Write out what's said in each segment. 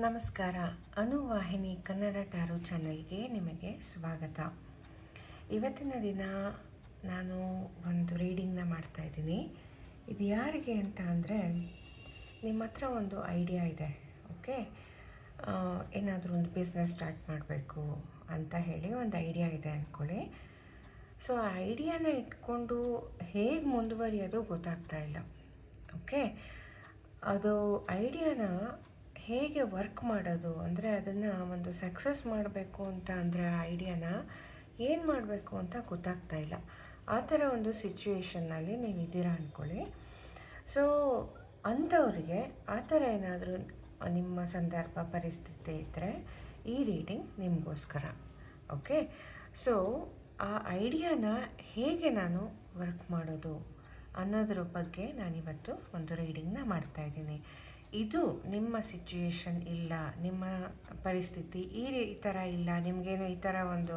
ನಮಸ್ಕಾರ. ಅನುವಾಹಿನಿ ಕನ್ನಡ ಟ್ಯಾರೋ ಚಾನಲ್ಗೆ ನಿಮಗೆ ಸ್ವಾಗತ. ಇವತ್ತಿನ ದಿನ ನಾನು ಒಂದು ರೀಡಿಂಗ್ನ ಮಾಡ್ತಾ ಇದ್ದೀನಿ. ಇದು ಯಾರಿಗೆ ಅಂತ ಅಂದರೆ ನಿಮ್ಮ ಹತ್ರ ಒಂದು ಐಡಿಯಾ ಇದೆ, ಓಕೆ? ಏನಾದರೂ ಒಂದು ಬಿಸ್ನೆಸ್ ಸ್ಟಾರ್ಟ್ ಮಾಡಬೇಕು ಅಂತ ಹೇಳಿ ಒಂದು ಐಡಿಯಾ ಇದೆ ಅಂದ್ಕೊಳ್ಳಿ ಸೊ, ಆ ಐಡಿಯಾನ ಇಟ್ಕೊಂಡು ಹೇಗೆ ಮುಂದುವರಿಯೋದು ಗೊತ್ತಾಗ್ತಾ ಇಲ್ಲ, ಓಕೆ? ಅದು ಐಡಿಯಾನ ಹೇಗೆ ವರ್ಕ್ ಮಾಡೋದು? ಅಂದರೆ ಅದನ್ನು ಒಂದು ಸಕ್ಸಸ್ ಮಾಡಬೇಕು ಅಂತ ಅಂದರೆ ಆ ಐಡಿಯಾನ ಏನು ಮಾಡಬೇಕು ಅಂತ ಗೊತ್ತಾಗ್ತಾ ಇಲ್ಲ. ಆ ಥರ ಒಂದು ಸಿಚುವೇಶನ್ನಲ್ಲಿ ನೀವು ಇದ್ದೀರಾ ಅಂದ್ಕೊಳ್ಳಿ ಸೊ ಅಂಥವ್ರಿಗೆ ಆ ಥರ ಏನಾದರೂ ನಿಮ್ಮ ಸಂದರ್ಭ, ಪರಿಸ್ಥಿತಿ ಇದ್ದರೆ ಈ ರೀಡಿಂಗ್ ನಿಮಗೋಸ್ಕರ. ಓಕೆ ಸೊ ಆ ಐಡಿಯಾನ ಹೇಗೆ ನಾನು ವರ್ಕ್ ಮಾಡೋದು ಅನ್ನೋದ್ರ ಬಗ್ಗೆ ನಾನಿವತ್ತು ಒಂದು ರೀಡಿಂಗ್ನ ಮಾಡ್ತಾ ಇದ್ದೀನಿ. ಇದು ನಿಮ್ಮ ಸಿಚುಯೇಷನ್ ಇಲ್ಲ, ನಿಮ್ಮ ಪರಿಸ್ಥಿತಿ ಈ ಥರ ಇಲ್ಲ, ನಿಮಗೇನು ಈ ಥರ ಒಂದು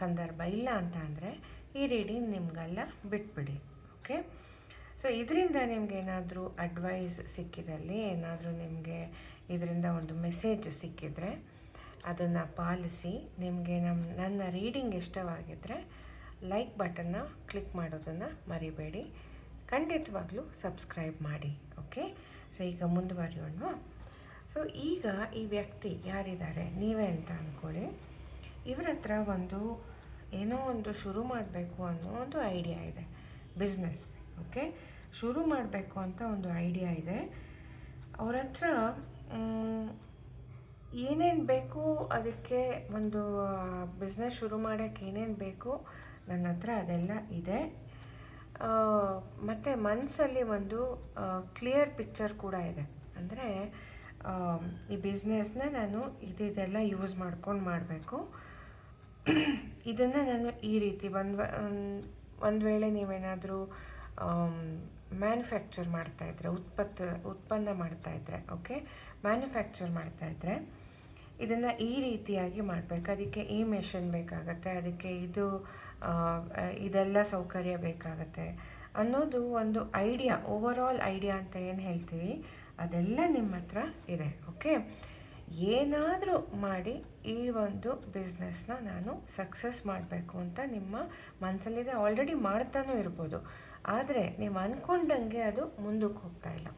ಸಂದರ್ಭ ಇಲ್ಲ ಅಂತ ಅಂದರೆ ಈ ರೀಡಿಂಗ್ ನಿಮಗೆಲ್ಲ ಬಿಟ್ಬಿಡಿ ಓಕೆ ಸೊ ಇದರಿಂದ ನಿಮಗೇನಾದರೂ ಅಡ್ವೈಸ್ ಸಿಕ್ಕಿದಲ್ಲಿ, ಏನಾದರೂ ನಿಮಗೆ ಇದರಿಂದ ಒಂದು ಮೆಸೇಜ್ ಸಿಕ್ಕಿದರೆ ಅದನ್ನು ಪಾಲಿಸಿ, ನಿಮಗೆ ನಮ್ಮ ನನ್ನ ರೀಡಿಂಗ್ ಇಷ್ಟವಾಗಿದ್ದರೆ ಲೈಕ್ ಬಟನ್ನ ಕ್ಲಿಕ್ ಮಾಡೋದನ್ನು ಮರಿಬೇಡಿ. ಖಂಡಿತವಾಗ್ಲೂ ಸಬ್ಸ್ಕ್ರೈಬ್ ಮಾಡಿ ಓಕೆ ಸೊ ಈಗ ಮುಂದುವರಿಯೋಣ ಸೊ ಈಗ ಈ ವ್ಯಕ್ತಿ ಯಾರಿದ್ದಾರೆ? ನೀವೇ ಅಂತ ಅಂದ್ಕೊಳ್ಳಿ ಇವ್ರ ಹತ್ರ ಒಂದು ಏನೋ ಒಂದು ಶುರು ಮಾಡಬೇಕು ಅನ್ನೋ ಒಂದು ಐಡಿಯಾ ಇದೆ. ಬಿಸ್ನೆಸ್ ಓಕೆ ಶುರು ಮಾಡಬೇಕು ಅಂತ ಒಂದು ಐಡಿಯಾ ಇದೆ. ಅವ್ರ ಹತ್ರ ಏನೇನು ಬೇಕು? ಅದಕ್ಕೆ ಒಂದು ಬಿಸ್ನೆಸ್ ಶುರು ಮಾಡೋಕ್ಕೆ ಏನೇನು ಬೇಕು? ನನ್ನ ಹತ್ರ ಅದೆಲ್ಲ ಇದೆ. ಮತ್ತು ಮನಸ್ಸಲ್ಲಿ ಒಂದು ಕ್ಲಿಯರ್ ಪಿಕ್ಚರ್ ಕೂಡ ಇದೆ. ಅಂದರೆ ಈ ಬಿಸ್ನೆಸ್ನ ನಾನು ಇದೆಲ್ಲ ಯೂಸ್ ಮಾಡ್ಕೊಂಡು ಮಾಡಬೇಕು. ಇದನ್ನು ನಾನು ಈ ರೀತಿ ಒಂದು ಒಂದು ವೇಳೆ ನೀವೇನಾದರೂ ಮ್ಯಾನುಫ್ಯಾಕ್ಚರ್ ಮಾಡ್ತಾಯಿದ್ರೆ ಉತ್ಪತ್ತ, ಉತ್ಪನ್ನ ಮಾಡ್ತಾಯಿದ್ರೆ ಓಕೆ ಮ್ಯಾನುಫ್ಯಾಕ್ಚರ್ ಮಾಡ್ತಾಯಿದ್ರೆ ಇದನ್ನು ಈ ರೀತಿಯಾಗಿ ಮಾಡಬೇಕು. ಅದಕ್ಕೆ ಈ ಮೆಷಿನ್ ಬೇಕಾಗತ್ತೆ, ಅದಕ್ಕೆ ಇದು ಇದೆಲ್ಲ ಸೌಕರ್ಯ ಬೇಕಾಗತ್ತೆ ಅನ್ನೋದು ಒಂದು ಐಡಿಯಾ ಓವರಾಲ್ ಐಡಿಯಾ ಅಂತ ಏನು ಹೇಳ್ತೀವಿ? ಅದೆಲ್ಲ ನಿಮ್ಮ ಹತ್ರ ಇದೆ ಓಕೆ ಏನಾದರೂ ಮಾಡಿ ಈ ಒಂದು ಬಿಸ್ನೆಸ್ನ ನಾನು ಸಕ್ಸಸ್ ಮಾಡಬೇಕು ಅಂತ ನಿಮ್ಮ ಮನಸ್ಸಲ್ಲಿದೆ ಆಲ್ರೆಡಿ ಮಾಡ್ತಾನೂ ಇರ್ಬೋದು. ಆದರೆ ನೀವು ಅಂದ್ಕೊಂಡಂಗೆ ಅದು ಮುಂದಕ್ಕೆ ಹೋಗ್ತಾ ಇಲ್ಲ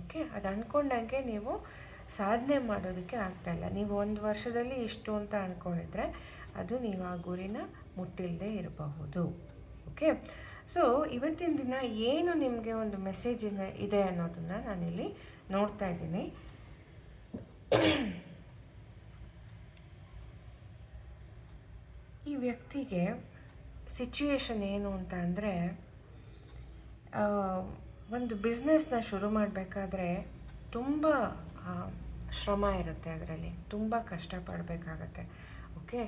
ಓಕೆ ಅದು ಅಂದ್ಕೊಂಡಂಗೆ ನೀವು ಸಾಧನೆ ಮಾಡೋದಕ್ಕೆ ಆಗ್ತಾಯಿಲ್ಲ ನೀವು ಒಂದು ವರ್ಷದಲ್ಲಿ ಇಷ್ಟು ಅಂತ ಅಂದ್ಕೊಂಡಿದ್ರೆ ಅದು ನೀವು ಆ ಗುರಿನ ಮುಟ್ಟಿಲ್ಲದೆ ಇರಬಹುದು. ಓಕೆ ಸೊ ಇವತ್ತಿನ ದಿನ ಏನು ನಿಮಗೆ ಒಂದು ಮೆಸೇಜ್ ಇದೆ ಅನ್ನೋದನ್ನು ನಾನಿಲ್ಲಿ ನೋಡ್ತಾ ಇದ್ದೀನಿ. ಈ ವ್ಯಕ್ತಿಗೆ ಸಿಚುಯೇಷನ್ ಏನು ಅಂತ ಅಂದರೆ ಒಂದು ಬಿಸ್ನೆಸ್ನ ಶುರು ಮಾಡಬೇಕಾದ್ರೆ ತುಂಬ ಶ್ರಮ ಇರುತ್ತೆ ಅದರಲ್ಲಿ. ತುಂಬ ಕಷ್ಟಪಡಬೇಕಾಗತ್ತೆ. ಓಕೆ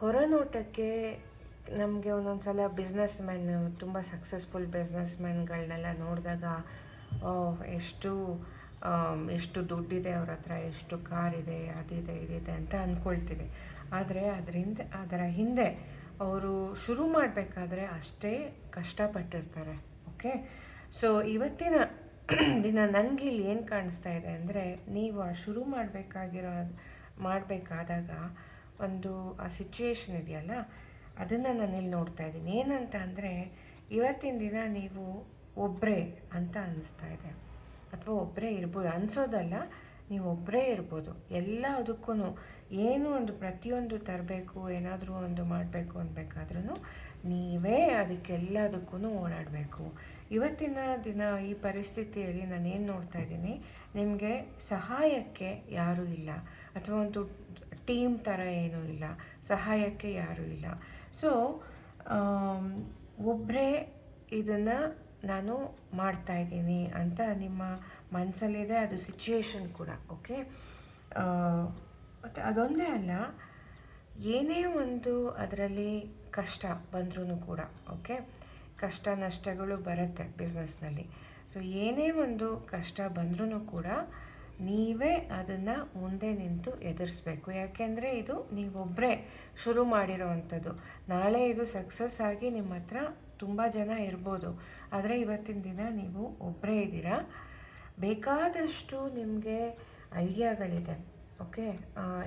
ಹೊರನೋಟಕ್ಕೆ ನಮಗೆ ಒಂದೊಂದು ಸಲ ಬಿಸ್ನೆಸ್ ಮ್ಯಾನ್ ತುಂಬ ಸಕ್ಸಸ್ಫುಲ್ ಬಿಸ್ನೆಸ್ ಮ್ಯಾನ್ಗಳನ್ನೆಲ್ಲ ನೋಡಿದಾಗ ಎಷ್ಟು ಎಷ್ಟು ದುಡ್ಡಿದೆ ಅವ್ರ ಹತ್ರ, ಎಷ್ಟು ಕಾರ್ ಇದೆ ಅದಿದೆ, ಇದಿದೆ ಅಂತ ಅಂದ್ಕೊಳ್ತೀವಿ ಆದರೆ ಅದರಿಂದ, ಅದರ ಹಿಂದೆ ಅವರು ಶುರು ಮಾಡಬೇಕಾದ್ರೆ ಅಷ್ಟೇ ಕಷ್ಟಪಟ್ಟಿರ್ತಾರೆ. ಓಕೆ ಸೊ ಇವತ್ತಿನ ದಿನ ನನಗೆ ಇಲ್ಲಿ ಏನು ಕಾಣಿಸ್ತಾ ಇದೆ ಅಂದರೆ, ನೀವು ಶುರು ಮಾಡಬೇಕಾಗಿರೋ, ಮಾಡಬೇಕಾದಾಗ ಒಂದು ಆ ಸಿಚುವೇಶನ್ ಇದೆಯಲ್ಲ, ಅದನ್ನು ನಾನಿಲ್ಲಿ ನೋಡ್ತಾ ಇದ್ದೀನಿ. ಏನಂತ ಅಂದರೆ, ಇವತ್ತಿನ ದಿನ ನೀವು ಒಬ್ಬರೇ ಅಂತ ಅನಿಸ್ತಾ ಇದೆ. ಅಥವಾ ಒಬ್ಬರೇ ಇರ್ಬೋದು. ಅನಿಸೋದಲ್ಲ, ನೀವು ಒಬ್ಬರೇ ಇರ್ಬೋದು. ಎಲ್ಲದಕ್ಕೂ ಏನು ಒಂದು ಪ್ರತಿಯೊಂದು ತರಬೇಕು, ಏನಾದರೂ ಒಂದು ಮಾಡಬೇಕು ಅನ್ಬೇಕಾದ್ರೂ ನೀವೇ ಅದಕ್ಕೆಲ್ಲದಕ್ಕೂ ಓಡಾಡಬೇಕು. ಇವತ್ತಿನ ದಿನ ಈ ಪರಿಸ್ಥಿತಿಯಲ್ಲಿ ನಾನು ಏನು ನೋಡ್ತಾ ಇದ್ದೀನಿ, ನಿಮಗೆ ಸಹಾಯಕ್ಕೆ ಯಾರೂ ಇಲ್ಲ. ಅಥವಾ ಒಂದು ಟೀಮ್ ಥರ ಏನೂ ಇಲ್ಲ. ಸಹಾಯಕ್ಕೆ ಯಾರೂ ಇಲ್ಲ. ಸೊ ಒಬ್ಬರೇ ಇದನ್ನು ನಾನು ಮಾಡ್ತಾ ಇದ್ದೀನಿ ಅಂತ ನಿಮ್ಮ ಮನಸ್ಸಲ್ಲಿದೆ ಅದು ಸಿಚುಯೇಷನ್ ಕೂಡ ಓಕೆ ಮತ್ತು ಅದೊಂದೇ ಅಲ್ಲ ಏನೇ ಒಂದು ಅದರಲ್ಲಿ ಕಷ್ಟ ಬಂದ್ರೂ ಕೂಡ ಓಕೆ ಕಷ್ಟ ನಷ್ಟಗಳು ಬರುತ್ತೆ ಬಿಸ್ನೆಸ್ನಲ್ಲಿ ಸೊ ಏನೇ ಒಂದು ಕಷ್ಟ ಬಂದ್ರೂ ಕೂಡ ನೀವೇ ಅದನ್ನು ಮುಂದೆ ನಿಂತು ಎದುರಿಸ್ಬೇಕು. ಯಾಕೆಂದರೆ ಇದು ನೀವೊಬ್ಬರೇ ಶುರು ಮಾಡಿರೋವಂಥದ್ದು. ನಾಳೆ ಇದು ಸಕ್ಸಸ್ ಆಗಿ ನಿಮ್ಮ ಹತ್ರ ತುಂಬ ಜನ ಇರ್ಬೋದು. ಆದರೆ ಇವತ್ತಿನ ದಿನ ನೀವು ಒಬ್ಬರೇ ಇದ್ದೀರಾ? ಬೇಕಾದಷ್ಟು ನಿಮಗೆ ಐಡಿಯಾಗಳಿದೆ ಓಕೆ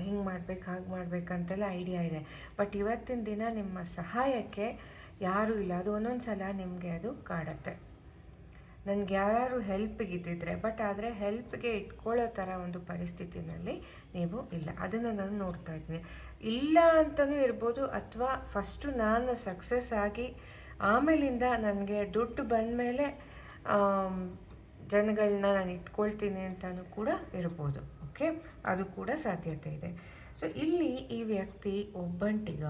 ಹಿಂಗೆ ಮಾಡ್ಬೇಕು, ಹಾಗೆ ಮಾಡ್ಬೇಕಂತೆಲ್ಲ ಐಡಿಯಾ ಇದೆ. ಬಟ್ ಇವತ್ತಿನ ದಿನ ನಿಮ್ಮ ಸಹಾಯಕ್ಕೆ ಯಾರೂ ಇಲ್ಲ. ಅದು ಒಂದೊಂದು ಸಲ ನಿಮಗೆ ಅದು ಕಾಡತ್ತೆ. ನನಗೆ ಯಾರು ಹೆಲ್ಪಿಗೆ ಇದ್ದಿದ್ರೆ ಬಟ್ ಆದರೆ ಹೆಲ್ಪ್ಗೆ ಇಟ್ಕೊಳ್ಳೋ ಥರ ಒಂದು ಪರಿಸ್ಥಿತಿನಲ್ಲಿ ನೀವು ಇಲ್ಲ. ಅದನ್ನು ನಾನು ನೋಡ್ತಾ ಇದ್ದೀನಿ. ಇಲ್ಲ ಅಂತಲೂ ಇರ್ಬೋದು, ಅಥವಾ ಫಸ್ಟು ನಾನು ಸಕ್ಸಸ್ ಆಗಿ ಆಮೇಲಿಂದ ನನಗೆ ದುಡ್ಡು ಬಂದಮೇಲೆ ಜನಗಳನ್ನ ನಾನು ಇಟ್ಕೊಳ್ತೀನಿ ಅಂತಲೂ ಕೂಡ ಇರ್ಬೋದು, ಓಕೆ? ಅದು ಕೂಡ ಸಾಧ್ಯತೆ ಇದೆ. ಸೊ ಇಲ್ಲಿ ಈ ವ್ಯಕ್ತಿ ಒಬ್ಬಂಟಿಗ,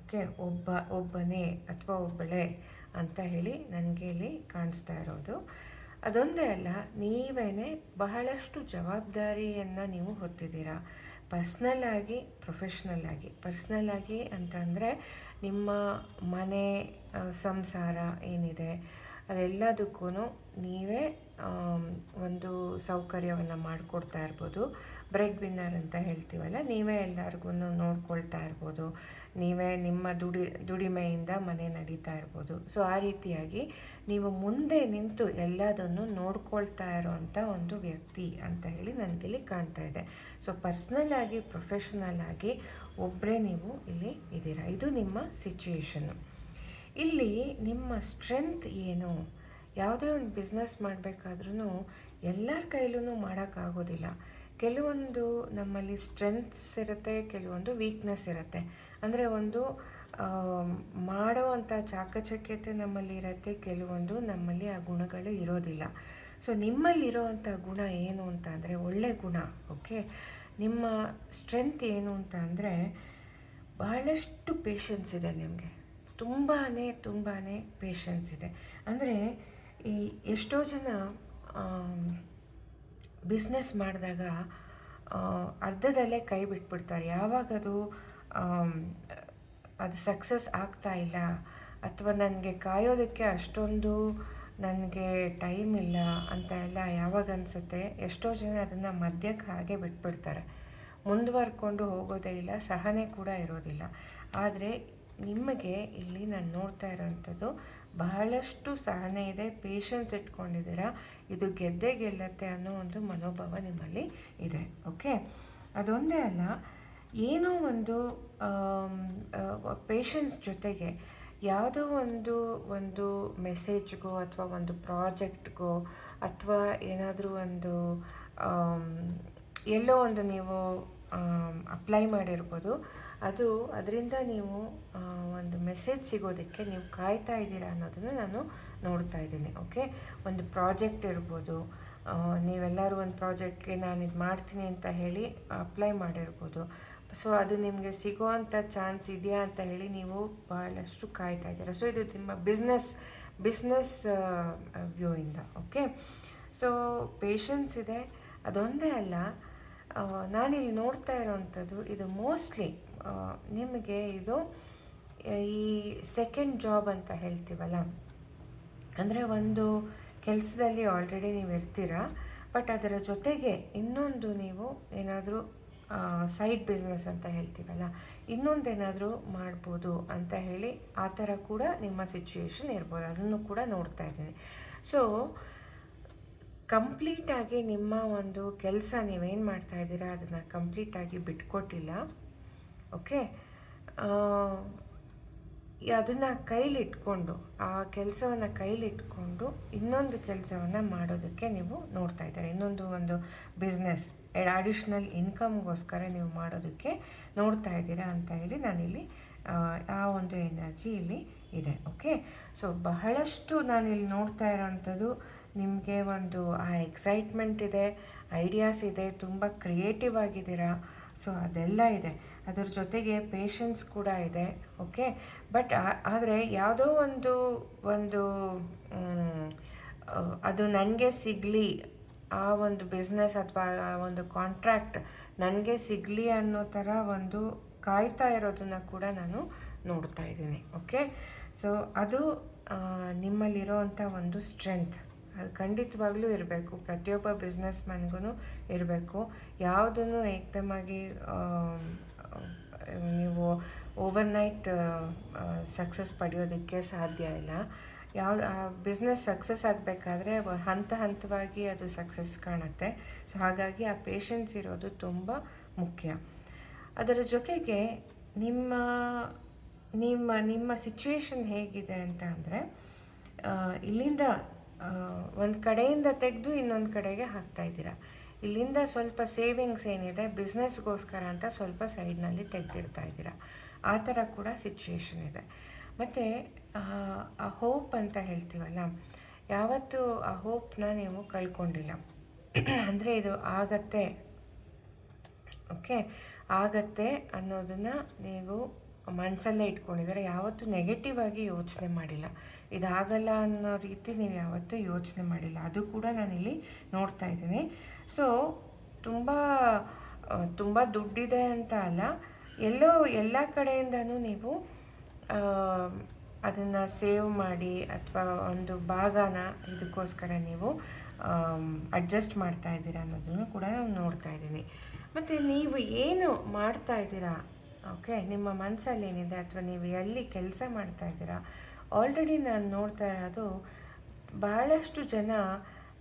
ಓಕೆ? ಒಬ್ಬ, ಒಬ್ಬನೇ ಅಥವಾ ಒಬ್ಬಳೇ ಅಂತ ಹೇಳಿ ನನಗೆ ಇಲ್ಲಿ ಕಾಣಿಸ್ತಾ ಇರೋದು. ಅದೊಂದೇ ಅಲ್ಲ ನೀವೇ ಬಹಳಷ್ಟು ಜವಾಬ್ದಾರಿಯನ್ನು ನೀವು ಹೊತ್ತಿದ್ದೀರಾ. ಪರ್ಸ್ನಲ್ ಆಗಿ, ಪ್ರೊಫೆಷ್ನಲ್ ಆಗಿ. ಪರ್ಸ್ನಲ್ ಆಗಿ ಅಂತಂದರೆ ನಿಮ್ಮ ಮನೆ ಸಂಸಾರ ಏನಿದೆ ಅದೆಲ್ಲದಕ್ಕೂ ನೀವೇ ಒಂದು ಸೌಕರ್ಯವನ್ನು ಮಾಡಿಕೊಡ್ತಾ ಇರ್ಬೋದು. ಬ್ರೆಡ್ ವಿನ್ನರ್ ಅಂತ ಹೇಳ್ತೀವಲ್ಲ, ನೀವೇ ಎಲ್ಲರಿಗೂ ನೋಡ್ಕೊಳ್ತಾ ಇರ್ಬೋದು. ನೀವೇ ನಿಮ್ಮ ದುಡಿ, ದುಡಿಮೆಯಿಂದ ಮನೆ ನಡೀತಾ ಇರ್ಬೋದು. ಸೊ, ಆ ರೀತಿಯಾಗಿ ನೀವು ಮುಂದೆ ನಿಂತು ಎಲ್ಲದನ್ನು ನೋಡ್ಕೊಳ್ತಾ ಇರೋವಂಥ ಒಂದು ವ್ಯಕ್ತಿ ಅಂತ ಹೇಳಿ ನನಗಿಲ್ಲಿ ಕಾಣ್ತಾ ಇದೆ. ಸೊ, ಪರ್ಸ್ನಲ್ ಆಗಿ, ಪ್ರೊಫೆಷ್ನಲ್ ಆಗಿ ಒಬ್ಬರೇ ನೀವು ಇಲ್ಲಿ ಇದ್ದೀರಾ? ಇದು ನಿಮ್ಮ ಸಿಚುಯೇಷನ್ನು. ಇಲ್ಲಿ ನಿಮ್ಮ ಸ್ಟ್ರೆಂತ್ ಏನು? ಯಾವುದೇ ಒಂದು ಬಿಸ್ನೆಸ್ ಮಾಡಬೇಕಾದ್ರೂ ಎಲ್ಲರ ಕೈಲೂ ಮಾಡೋಕ್ಕಾಗೋದಿಲ್ಲ. ಕೆಲವೊಂದು ನಮ್ಮಲ್ಲಿ ಸ್ಟ್ರೆಂತ್ಸ್ ಇರುತ್ತೆ, ಕೆಲವೊಂದು ವೀಕ್ನೆಸ್ ಇರುತ್ತೆ. ಅಂದರೆ ಒಂದು ಮಾಡೋವಂಥ ಚಾಕಚಕ್ಯತೆ ನಮ್ಮಲ್ಲಿ ಇರುತ್ತೆ, ಕೆಲವೊಂದು ನಮ್ಮಲ್ಲಿ ಆ ಗುಣಗಳು ಇರೋದಿಲ್ಲ. ಸೊ ನಿಮ್ಮಲ್ಲಿರೋವಂಥ ಗುಣ ಏನು ಅಂತ ಅಂದರೆ ಒಳ್ಳೆ ಗುಣ ಓಕೆ ನಿಮ್ಮ ಸ್ಟ್ರೆಂತ್ ಏನು ಅಂತ ಅಂದರೆ ಬಹಳಷ್ಟು ಪೇಷನ್ಸ್ ಇದೆ ನಿಮಗೆ. ತುಂಬಾ ತುಂಬಾ ಪೇಷನ್ಸ್ ಇದೆ. ಅಂದರೆ ಈ ಎಷ್ಟೋ ಜನ ಬಿಸ್ನೆಸ್ ಮಾಡಿದಾಗ ಅರ್ಧದಲ್ಲೇ ಕೈ ಬಿಟ್ಬಿಡ್ತಾರೆ. ಯಾವಾಗ ಅದು ಅದು ಸಕ್ಸಸ್ ಆಗ್ತಾ ಇಲ್ಲ, ಅಥವಾ ನನಗೆ ಕಾಯೋದಕ್ಕೆ ಅಷ್ಟೊಂದು ನನಗೆ ಟೈಮ್ ಇಲ್ಲ ಅಂತ ಎಲ್ಲ ಯಾವಾಗ ಅನಿಸುತ್ತೆ? ಎಷ್ಟೋ ಜನ ಅದನ್ನು ಮಧ್ಯಕ್ಕೆ ಹಾಗೆ ಬಿಟ್ಬಿಡ್ತಾರೆ. ಮುಂದುವರ್ಕೊಂಡು ಹೋಗೋದೇ ಇಲ್ಲ, ಸಹನೆ ಕೂಡ ಇರೋದಿಲ್ಲ. ಆದರೆ ನಿಮಗೆ ಇಲ್ಲಿ ನಾನು ನೋಡ್ತಾ ಇರೋವಂಥದ್ದು ಬಹಳಷ್ಟು ಸಹನೆ ಇದೆ ಪೇಷನ್ಸ್ ಇಟ್ಕೊಂಡಿದ್ದೀರಾ, ಇದು ಗೆದ್ದೇ ಗೆಲ್ಲತ್ತೆ ಅನ್ನೋ ಒಂದು ಮನೋಭಾವ ನಿಮ್ಮಲ್ಲಿ ಇದೆ ಓಕೆ ಅದೊಂದೇ ಅಲ್ಲ, ಏನೋ ಒಂದು ಪೇಷನ್ಸ್ ಜೊತೆಗೆ ಯಾವುದೋ ಒಂದು ಒಂದು ಮೆಸೇಜ್ಗೋ ಅಥವಾ ಒಂದು ಪ್ರಾಜೆಕ್ಟ್ಗೋ ಅಥವಾ ಏನಾದರೂ ಒಂದು ಎಲ್ಲೋ ಒಂದು ನೀವು ಅಪ್ಲೈ ಮಾಡಿರ್ಬೋದು. ಅದು ಅದರಿಂದ ನೀವು ಒಂದು ಮೆಸೇಜ್ ಸಿಗೋದಕ್ಕೆ ನೀವು ಕಾಯ್ತಾ ಇದ್ದೀರಾ ಅನ್ನೋದನ್ನು ನಾನು ನೋಡ್ತಾ ಇದ್ದೀನಿ ಓಕೆ ಒಂದು ಪ್ರಾಜೆಕ್ಟ್ ಇರ್ಬೋದು ನೀವೆಲ್ಲರೂ ಒಂದು ಪ್ರಾಜೆಕ್ಟ್ಗೆ ನಾನು ಇದು ಮಾಡ್ತೀನಿ ಅಂತ ಹೇಳಿ ಅಪ್ಲೈ ಮಾಡಿರ್ಬೋದು. ಸೊ ಅದು ನಿಮಗೆ ಸಿಗುವಂಥ ಚಾನ್ಸ್ ಇದೆಯಾ ಅಂತ ಹೇಳಿ ನೀವು ಭಾಳಷ್ಟು ಕಾಯ್ತಾ ಇದ್ದೀರಾ. ಸೊ ಇದು ನಿಮ್ಮ ಬಿಸ್ನೆಸ್ ಬಿಸ್ನೆಸ್ ವ್ಯೂಯಿಂದ ಓಕೆ ಸೊ ಪೇಷನ್ಸ್ ಇದೆ. ಅದೊಂದೇ ಅಲ್ಲ ನಾನಿಲ್ಲಿ ನೋಡ್ತಾ ಇರೋವಂಥದ್ದು ಇದು ಮೋಸ್ಟ್ಲಿ ನಿಮಗೆ ಇದು ಈ ಸೆಕೆಂಡ್ ಜಾಬ್ ಅಂತ ಹೇಳ್ತೀವಲ್ಲ? ಅಂದರೆ ಒಂದು ಕೆಲಸದಲ್ಲಿ ಆಲ್ರೆಡಿ ನೀವು ಇರ್ತೀರ ಬಟ್ ಅದರ ಜೊತೆಗೆ ಇನ್ನೊಂದು ನೀವು ಏನಾದರೂ ಸೈಡ್ ಬಿಸ್ನೆಸ್ ಅಂತ ಹೇಳ್ತೀವಲ್ಲ, ಇನ್ನೊಂದೇನಾದರೂ ಮಾಡ್ಬೋದು ಅಂತ ಹೇಳಿ ಆ ಥರ ಕೂಡ ನಿಮ್ಮ ಸಿಚುಯೇಷನ್ ಇರ್ಬೋದು. ಅದನ್ನು ಕೂಡ ನೋಡ್ತಾ ಇದ್ದೀನಿ. ಸೊ ಕಂಪ್ಲೀಟಾಗಿ ನಿಮ್ಮ ಒಂದು ಕೆಲಸ ನೀವೇನು ಮಾಡ್ತಾ ಇದ್ದೀರಾ, ಅದನ್ನು ಕಂಪ್ಲೀಟಾಗಿ ಬಿಟ್ಕೊಟ್ಟಿಲ್ಲ. ಓಕೆ? ಅದನ್ನು ಕೈಲಿಟ್ಕೊಂಡು ಆ ಕೆಲಸವನ್ನು ಕೈಲಿಟ್ಕೊಂಡು ಇನ್ನೊಂದು ಕೆಲಸವನ್ನು ಮಾಡೋದಕ್ಕೆ ನೀವು ನೋಡ್ತಾ ಇದ್ದಾರೆ. ಇನ್ನೊಂದು ಒಂದು ಬಿಸ್ನೆಸ್ ಅಡಿಷ್ನಲ್ ಇನ್ಕಮ್ಗೋಸ್ಕರ ನೀವು ಮಾಡೋದಕ್ಕೆ ನೋಡ್ತಾ ಇದ್ದೀರಾ ಅಂತ ಹೇಳಿ ನಾನಿಲ್ಲಿ ಆ, ಒಂದು ಎನರ್ಜಿ ಇಲ್ಲಿ ಇದೆ. ಓಕೆ? ಸೊ ಬಹಳಷ್ಟು ನಾನಿಲ್ಲಿ ನೋಡ್ತಾ ಇರೋವಂಥದ್ದು ನಿಮಗೆ ಒಂದು ಆ ಎಕ್ಸೈಟ್ಮೆಂಟ್ ಇದೆ ಐಡಿಯಾಸ್ ಇದೆ ತುಂಬ ಕ್ರಿಯೇಟಿವ್ ಆಗಿದ್ದೀರಾ. ಸೊ ಅದೆಲ್ಲ ಇದೆ. ಅದ್ರ ಜೊತೆಗೆ ಪೇಷನ್ಸ್ ಕೂಡ ಇದೆ ಓಕೆ ಬಟ್ ಆದರೆ ಯಾವುದೋ ಒಂದು ಒಂದು ಅದು ನನಗೆ ಸಿಗಲಿ, ಆ ಒಂದು ಬಿಸ್ನೆಸ್ ಅಥವಾ ಆ ಒಂದು ಕಾಂಟ್ರ್ಯಾಕ್ಟ್ ನನಗೆ ಸಿಗಲಿ ಅನ್ನೋ ಥರ ಒಂದು ಕಾಯ್ತಾ ಇರೋದನ್ನು ಕೂಡ ನಾನು ನೋಡ್ತಾ ಇದ್ದೀನಿ ಓಕೆ ಸೊ ಅದು ನಿಮ್ಮಲ್ಲಿರೋ ಅಂಥ ಒಂದು ಸ್ಟ್ರೆಂತ್ ಅದು ಖಂಡಿತವಾಗ್ಲೂ ಇರಬೇಕು, ಪ್ರತಿಯೊಬ್ಬ ಬಿಸ್ನೆಸ್ ಮ್ಯಾನ್ಗೂ ಇರಬೇಕು. ಯಾವುದನ್ನು ಏಕ್ದಮಾಗಿ ನೀವು ಓವರ್ನೈಟ್ ಸಕ್ಸಸ್ ಪಡೆಯೋದಕ್ಕೆ ಸಾಧ್ಯ ಇಲ್ಲ. ಯಾವ ಬಿಸ್ನೆಸ್ ಸಕ್ಸಸ್ ಆಗಬೇಕಾದ್ರೆ ಹಂತ ಹಂತವಾಗಿ ಅದು ಸಕ್ಸಸ್ ಕಾಣುತ್ತೆ. ಸೊ ಹಾಗಾಗಿ ಆ ಪೇಷನ್ಸ್ ಇರೋದು ತುಂಬ ಮುಖ್ಯ. ಅದರ ಜೊತೆಗೆ ನಿಮ್ಮ ನಿಮ್ಮ ನಿಮ್ಮ ಸಿಚುವೇಶನ್ ಹೇಗಿದೆ ಅಂತ ಅಂದರೆ ಇಲ್ಲಿಂದ ಒಂದು ಕಡೆಯಿಂದ ತೆಗೆದು ಇನ್ನೊಂದು ಕಡೆಗೆ ಹಾಕ್ತಾ ಇದ್ದೀರಾ. ಇಲ್ಲಿಂದ ಸ್ವಲ್ಪ ಸೇವಿಂಗ್ಸ್ ಏನಿದೆ ಬಿಸ್ನೆಸ್ಗೋಸ್ಕರ ಅಂತ ಸ್ವಲ್ಪ ಸೈಡ್ನಲ್ಲಿ ತೆಗೆದಿರ್ತಾ ಇದ್ದೀರಾ? ಆ ಥರ ಕೂಡ ಸಿಚುವೇಶನ್ ಇದೆ. ಮತ್ತು, ಆ ಹೋಪ್ ಅಂತ ಹೇಳ್ತೀವಲ್ಲ, ಯಾವತ್ತೂ ಆ ಹೋಪ್ನ ನೀವು ಕಳ್ಕೊಂಡಿಲ್ಲ. ಅಂದರೆ ಇದು ಆಗತ್ತೆ. ಓಕೆ ಆಗತ್ತೆ ಅನ್ನೋದನ್ನು ನೀವು ಮನಸಲ್ಲೇ ಇಟ್ಕೊಂಡಿದ್ದಾರೆ? ಯಾವತ್ತೂ ನೆಗೆಟಿವ್ ಆಗಿ ಯೋಚನೆ ಮಾಡಿಲ್ಲ. ಇದಾಗಲ್ಲ ಅನ್ನೋ ರೀತಿ ನೀವು ಯಾವತ್ತೂ ಯೋಚನೆ ಮಾಡಿಲ್ಲ. ಅದು ಕೂಡ ನಾನಿಲ್ಲಿ ನೋಡ್ತಾ ಇದ್ದೀನಿ. ಸೊ ತುಂಬ ತುಂಬ ದುಡ್ಡಿದೆ ಅಂತ ಅಲ್ಲ, ಎಲ್ಲೋ, ಎಲ್ಲ ಕಡೆಯಿಂದನೂ ನೀವು ಅದನ್ನು ಸೇವ್ ಮಾಡಿ ಅಥವಾ ಒಂದು ಭಾಗನ ಇದಕ್ಕೋಸ್ಕರ ನೀವು ಅಡ್ಜಸ್ಟ್ ಮಾಡ್ತಾ ಇದ್ದೀರಾ ಅನ್ನೋದನ್ನು ಕೂಡ ನಾನು ನೋಡ್ತಾ ಇದ್ದೀನಿ. ಮತ್ತು ನೀವು ಏನು ಮಾಡ್ತಾ ಇದ್ದೀರಾ? ಓಕೆ, ನಿಮ್ಮ ಮನಸ್ಸಲ್ಲಿ ಏನಿದೆ? ಅಥವಾ ನೀವು ಎಲ್ಲಿ ಕೆಲಸ ಮಾಡ್ತಾ ಇದ್ದೀರಾ? ಆಲ್ರೆಡಿ ನಾನು ನೋಡ್ತಾ ಇರೋದು ಭಾಳಷ್ಟು ಜನ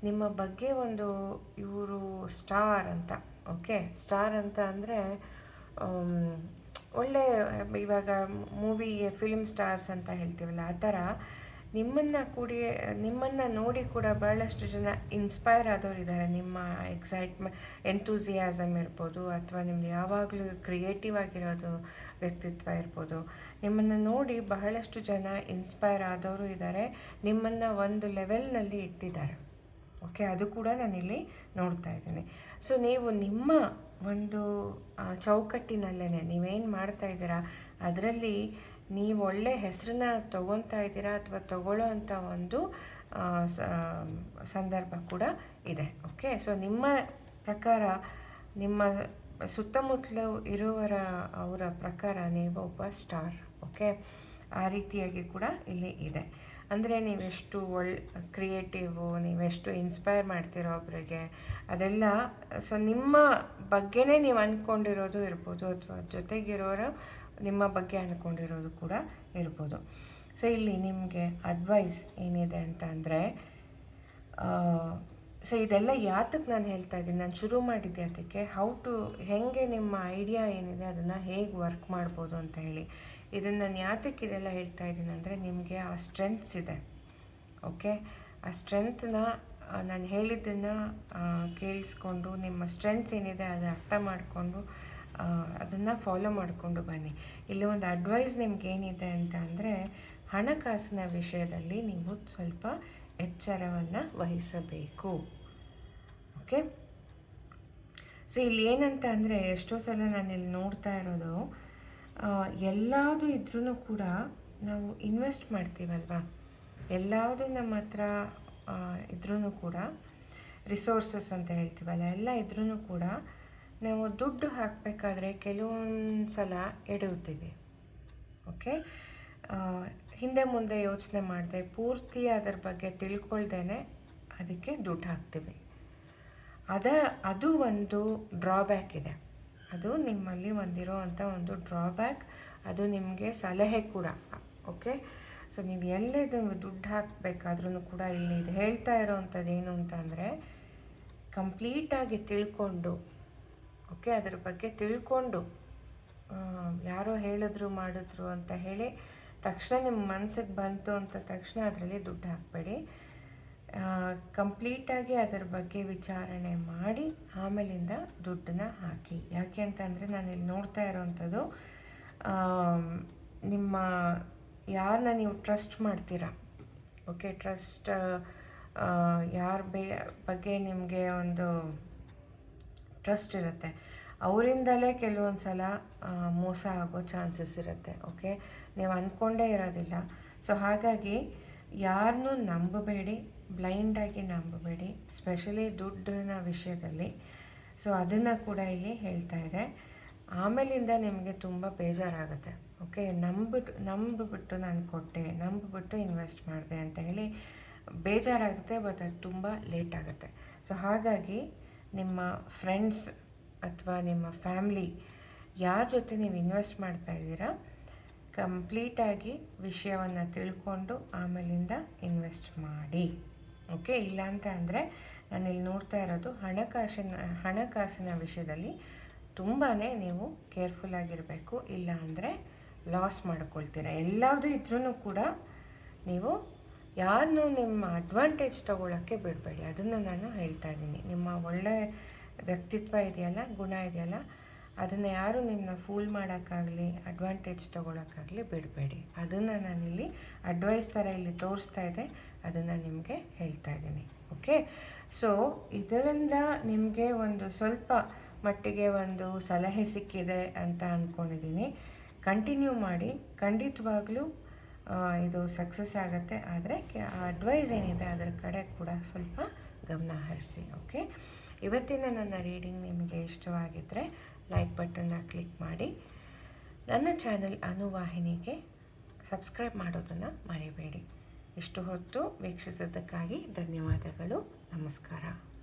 ನಿಮ್ಮ ಬಗ್ಗೆ ಒಂದು ಇವರು ಸ್ಟಾರ್ ಅಂತ, ಓಕೆ? ಸ್ಟಾರ್ ಅಂತ ಅಂದರೆ ಒಳ್ಳೆ, ಇವಾಗ ಮೂವಿ, ಫಿಲ್ಮ್ ಸ್ಟಾರ್ಸ್ ಅಂತ ಹೇಳ್ತೀವಲ್ಲ, ಆ ಥರ ನಿಮ್ಮನ್ನು ಕೂಡಿ, ನಿಮ್ಮನ್ನು ನೋಡಿ ಕೂಡ ಭಾಳಷ್ಟು ಜನ ಇನ್ಸ್ಪೈರ್ ಆದವರು ಇದ್ದಾರೆ. ನಿಮ್ಮ ಎಕ್ಸೈಟ್ಮೆಂಟ್ ಎಂತೂಸಿಯಾಸಮ್ ಇರ್ಬೋದು, ಅಥವಾ ನಿಮ್ದು ಯಾವಾಗಲೂ ಕ್ರಿಯೇಟಿವ್ ಆಗಿರೋದು ವ್ಯಕ್ತಿತ್ವ ಇರ್ಬೋದು. ನಿಮ್ಮನ್ನು ನೋಡಿ ಬಹಳಷ್ಟು ಜನ ಇನ್ಸ್ಪೈರ್ ಆದವರು ಇದ್ದಾರೆ. ನಿಮ್ಮನ್ನು ಒಂದು ಲೆವೆಲ್ನಲ್ಲಿ ಇಟ್ಟಿದ್ದಾರೆ. ಓಕೆ, ಅದು ಕೂಡ ನಾನಿಲ್ಲಿ ನೋಡ್ತಾ ಇದ್ದೀನಿ. ಸೊ, ನೀವು ನಿಮ್ಮ ಒಂದು ಚೌಕಟ್ಟಿನಲ್ಲೇ ನೀವೇನು ಮಾಡ್ತಾ ಇದ್ದೀರಾ? ಅದರಲ್ಲಿ ನೀವು ಒಳ್ಳೆ ಹೆಸರನ್ನ ತೊಗೊತಾ ಇದ್ದೀರಾ ಅಥವಾ ತಗೊಳ್ಳೋ ಅಂಥ ಒಂದು ಸಂದರ್ಭ ಕೂಡ ಇದೆ. ಓಕೆ, ಸೊ ನಿಮ್ಮ ಪ್ರಕಾರ, ನಿಮ್ಮ ಸುತ್ತಮುತ್ತಲು ಇರುವರ ಅವರ ಪ್ರಕಾರ ನೀವು ಒಬ್ಬ ಸ್ಟಾರ್. ಓಕೆ, ಆ ರೀತಿಯಾಗಿ ಕೂಡ ಇಲ್ಲಿ ಇದೆ. ಅಂದರೆ ನೀವೆಷ್ಟು ಒಳ್ ಕ್ರಿಯೇಟಿವು ನೀವೆಷ್ಟು ಇನ್ಸ್ಪೈರ್ ಮಾಡ್ತಿರೋ ಒಬ್ಬರಿಗೆ ಅದೆಲ್ಲ ಸೊ ನಿಮ್ಮ ಬಗ್ಗೆನೇ ನೀವು ಅಂದ್ಕೊಂಡಿರೋದು ಇರ್ಬೋದು, ಅಥವಾ ಜೊತೆಗಿರೋರು ನಿಮ್ಮ ಬಗ್ಗೆ ಅಂದ್ಕೊಂಡಿರೋದು ಕೂಡ ಇರ್ಬೋದು. ಸೊ ಇಲ್ಲಿ ನಿಮಗೆ ಅಡ್ವೈಸ್ ಏನಿದೆ ಅಂತ ಅಂದರೆ ಸೊ ಇದೆಲ್ಲ ಯಾತಕ್ಕೆ ನಾನು ಹೇಳ್ತಾ ಇದ್ದೀನಿ, ನಾನು ಶುರು ಮಾಡಿದ್ದೆ ಅದಕ್ಕೆ ಹೌ ಟು ಹೇಗೆ ನಿಮ್ಮ ಐಡಿಯಾ ಏನಿದೆ ಅದನ್ನು ಹೇಗೆ ವರ್ಕ್ ಮಾಡ್ಬೋದು ಅಂತ ಹೇಳಿ. ಇದನ್ನು ನಾನು ಯಾತಕ್ಕೆ ಇದೆಲ್ಲ ಹೇಳ್ತಾ ಇದ್ದೀನಿ ಅಂದರೆ ನಿಮಗೆ ಆ ಸ್ಟ್ರೆಂತ್ಸ್ ಇದೆ. ಓಕೆ ಆ ಸ್ಟ್ರೆಂತ್ನ ನಾನು ಹೇಳಿದ್ದನ್ನು ಕೇಳಿಸ್ಕೊಂಡು, ನಿಮ್ಮ ಸ್ಟ್ರೆಂತ್ಸ್ ಏನಿದೆ ಅದು ಅರ್ಥ ಮಾಡಿಕೊಂಡು ಅದನ್ನು ಫಾಲೋ ಮಾಡಿಕೊಂಡು ಬನ್ನಿ. ಇಲ್ಲಿ ಒಂದು ಅಡ್ವೈಸ್ ನಿಮಗೇನಿದೆ ಅಂತ ಅಂದರೆ, ಹಣಕಾಸಿನ ವಿಷಯದಲ್ಲಿ ನೀವು ಸ್ವಲ್ಪ ಎಚ್ಚರವನ್ನು ವಹಿಸಬೇಕು. ಓಕೆ ಸೊ ಇಲ್ಲಿ ಏನಂತ ಅಂದರೆ ಎಷ್ಟೋ ಸಲ ನಾನು ಇಲ್ಲಿ ನೋಡ್ತಾ ಇರೋದು ಎಲ್ಲದು ಇದ್ರೂ ಕೂಡ ನಾವು ಇನ್ವೆಸ್ಟ್ ಮಾಡ್ತೀವಲ್ವಾ? ಎಲ್ಲದು ನಮ್ಮ ಹತ್ರ ಇದ್ರೂ ಕೂಡ ರಿಸೋರ್ಸಸ್ ಅಂತ ಹೇಳ್ತೀವಲ್ಲ, ಎಲ್ಲ ಇದ್ರೂ ಕೂಡ ನಾವು ದುಡ್ಡು ಹಾಕಬೇಕಾದ್ರೆ ಕೆಲವೊಂದು ಸಲ ಎಡುತ್ತೀವಿ ಓಕೆ ಹಿಂದೆ ಮುಂದೆ ಯೋಚನೆ ಮಾಡದೆ, ಪೂರ್ತಿ ಅದರ ಬಗ್ಗೆ ತಿಳ್ಕೊಳ್ದೇ ಅದಕ್ಕೆ ದುಡ್ಡು ಹಾಕ್ತೀವಿ. ಅದ, ಅದು ಒಂದು ಡ್ರಾಬ್ಯಾಕ್ ಇದೆ. ಅದು ನಿಮ್ಮಲ್ಲಿ ಒಂದಿರೋ ಅಂಥ ಒಂದು ಡ್ರಾಬ್ಯಾಕ್ ಅದು ನಿಮಗೆ ಸಲಹೆ ಕೂಡ ಓಕೆ ಸೊ ನೀವು ಎಲ್ಲೇ ದುಡ್ಡು ಹಾಕಬೇಕಾದ್ರೂ ಕೂಡ ಇಲ್ಲಿ ಇದು ಹೇಳ್ತಾ ಇರೋವಂಥದ್ದು ಏನು ಅಂತಂದರೆ ಕಂಪ್ಲೀಟಾಗಿ ತಿಳ್ಕೊಂಡು ಓಕೆ ಅದರ ಬಗ್ಗೆ ತಿಳ್ಕೊಂಡು ಯಾರೋ ಹೇಳಿದ್ರು ಮಾಡಿದ್ರು ಅಂತ ಹೇಳಿ, ತಕ್ಷಣ ನಿಮ್ಮ ಮನಸ್ಸಿಗೆ ಬಂತು ಅಂತ ತಕ್ಷಣ ಅದರಲ್ಲಿ ದುಡ್ಡು ಹಾಕಬೇಡಿ. ಕಂಪ್ಲೀಟಾಗಿ ಅದರ ಬಗ್ಗೆ ವಿಚಾರಣೆ ಮಾಡಿ ಆಮೇಲಿಂದ ದುಡ್ಡನ್ನ ಹಾಕಿ. ಯಾಕೆ ಅಂತಂದರೆ ನಾನು ಇಲ್ಲಿ ನೋಡ್ತಾ ಇರೋವಂಥದ್ದು ನಿಮ್ಮ ಯಾರನ್ನ ನೀವು ಟ್ರಸ್ಟ್ ಮಾಡ್ತೀರಾ? ಓಕೆ ಟ್ರಸ್ಟ್ ಯಾರ ಬೇ, ಬಗ್ಗೆ ನಿಮಗೆ ಒಂದು ಟ್ರಸ್ಟ್ ಇರುತ್ತೆ. ಅವರಿಂದಲೇ ಕೆಲವೊಂದು ಸಲ ಮೋಸ ಆಗೋ ಚಾನ್ಸಸ್ ಇರುತ್ತೆ ಓಕೆ ನೀವು ಅಂದ್ಕೊಂಡೇ ಇರೋದಿಲ್ಲ. ಸೊ ಹಾಗಾಗಿ ಯಾರನ್ನೂ ನಂಬಬೇಡಿ. ಬ್ಲೈಂಡಾಗಿ ನಂಬಬೇಡಿ ಸ್ಪೆಷಲಿ ದುಡ್ಡಿನ ವಿಷಯದಲ್ಲಿ. ಸೊ ಅದನ್ನು ಕೂಡ ಇಲ್ಲಿ ಹೇಳ್ತಾ ಇದೆ. ಆಮೇಲಿಂದ ನಿಮಗೆ ತುಂಬ ಬೇಜಾರಾಗುತ್ತೆ. ಓಕೆ ನಂಬಿಟ್ಟು ನಂಬಿಬಿಟ್ಟು ನಾನು ಕೊಟ್ಟೆ ನಂಬಿಬಿಟ್ಟು ಇನ್ವೆಸ್ಟ್ ಮಾಡಿದೆ ಅಂತ ಹೇಳಿ ಬೇಜಾರಾಗುತ್ತೆ ಬಟ್ ಅದು ತುಂಬ ಲೇಟ್ ಆಗುತ್ತೆ. ಸೊ ಹಾಗಾಗಿ ನಿಮ್ಮ ಫ್ರೆಂಡ್ಸ್ ಅಥವಾ ನಿಮ್ಮ ಫ್ಯಾಮ್ಲಿ ಯಾರ ಜೊತೆ ನೀವು ಇನ್ವೆಸ್ಟ್ ಮಾಡ್ತಾ ಇದ್ದೀರಾ ಕಂಪ್ಲೀಟಾಗಿ ವಿಷಯವನ್ನು ತಿಳ್ಕೊಂಡು ಆಮೇಲಿಂದ ಇನ್ವೆಸ್ಟ್ ಮಾಡಿ. ಓಕೆ, ಇಲ್ಲ ಅಂತ ಅಂದರೆ ನಾನಿಲ್ಲಿ ನೋಡ್ತಾ ಇರೋದು ಹಣಕಾಸಿನ ಹಣಕಾಸಿನ ವಿಷಯದಲ್ಲಿ ತುಂಬಾ ನೀವು ಕೇರ್ಫುಲ್ ಆಗಿರಬೇಕು, ಇಲ್ಲ ಅಂದರೆ ಲಾಸ್ ಮಾಡ್ಕೊಳ್ತೀರ. ಎಲ್ಲದೂ ಇದ್ರೂ ಕೂಡ ನೀವು ಯಾರನ್ನೂ ನಿಮ್ಮ ಅಡ್ವಾಂಟೇಜ್ ತೊಗೊಳಕ್ಕೆ ಬಿಡಬೇಡಿ. ಅದನ್ನು ನಾನು ಹೇಳ್ತಾ ಇದ್ದೀನಿ. ನಿಮ್ಮ ಒಳ್ಳೆ ವ್ಯಕ್ತಿತ್ವ ಇದೆಯಲ್ಲ, ಗುಣ ಇದೆಯಲ್ಲ, ಅದನ್ನು ಯಾರು ನಿಮ್ಮನ್ನ ಫೂಲ್ ಮಾಡೋಕ್ಕಾಗಲಿ ಅಡ್ವಾಂಟೇಜ್ ತೊಗೊಳಕ್ಕಾಗಲಿ ಬಿಡಬೇಡಿ. ಅದನ್ನು ನಾನಿಲ್ಲಿ ಅಡ್ವೈಸ್ ಥರ ಇಲ್ಲಿ ತೋರಿಸ್ತಾ ಇದೆ. ಅದನ್ನು ನಿಮಗೆ ಹೇಳ್ತಾ ಇದ್ದೀನಿ ಓಕೆ ಸೊ ಇದರಿಂದ ನಿಮಗೆ ಒಂದು ಸ್ವಲ್ಪ ಮಟ್ಟಿಗೆ ಒಂದು ಸಲಹೆ ಸಿಕ್ಕಿದೆ ಅಂತ ಅಂದ್ಕೊಂಡಿದ್ದೀನಿ ಕಂಟಿನ್ಯೂ ಮಾಡಿ, ಖಂಡಿತವಾಗ್ಲೂ ಇದು ಸಕ್ಸಸ್ ಆಗುತ್ತೆ. ಆದರೆ ಅಡ್ವೈಸ್ ಏನಿದೆ ಅದರ ಕಡೆ ಕೂಡ ಸ್ವಲ್ಪ ಗಮನ ಹರಿಸಿ ಓಕೆ ಇವತ್ತಿನ ನನ್ನ ರೀಡಿಂಗ್ ನಿಮಗೆ ಇಷ್ಟವಾಗಿದ್ದರೆ ಲೈಕ್ ಬಟನ್ನ ಕ್ಲಿಕ್ ಮಾಡಿ. ನನ್ನ ಚಾನಲ್ ಅನುವಾಹಿನಿಗೆ ಸಬ್ಸ್ಕ್ರೈಬ್ ಮಾಡೋದನ್ನು ಮರಿಬೇಡಿ. ಇಷ್ಟು ಹೊತ್ತು ವೀಕ್ಷಿಸಿದ್ದಕ್ಕಾಗಿ ಧನ್ಯವಾದಗಳು. ನಮಸ್ಕಾರ.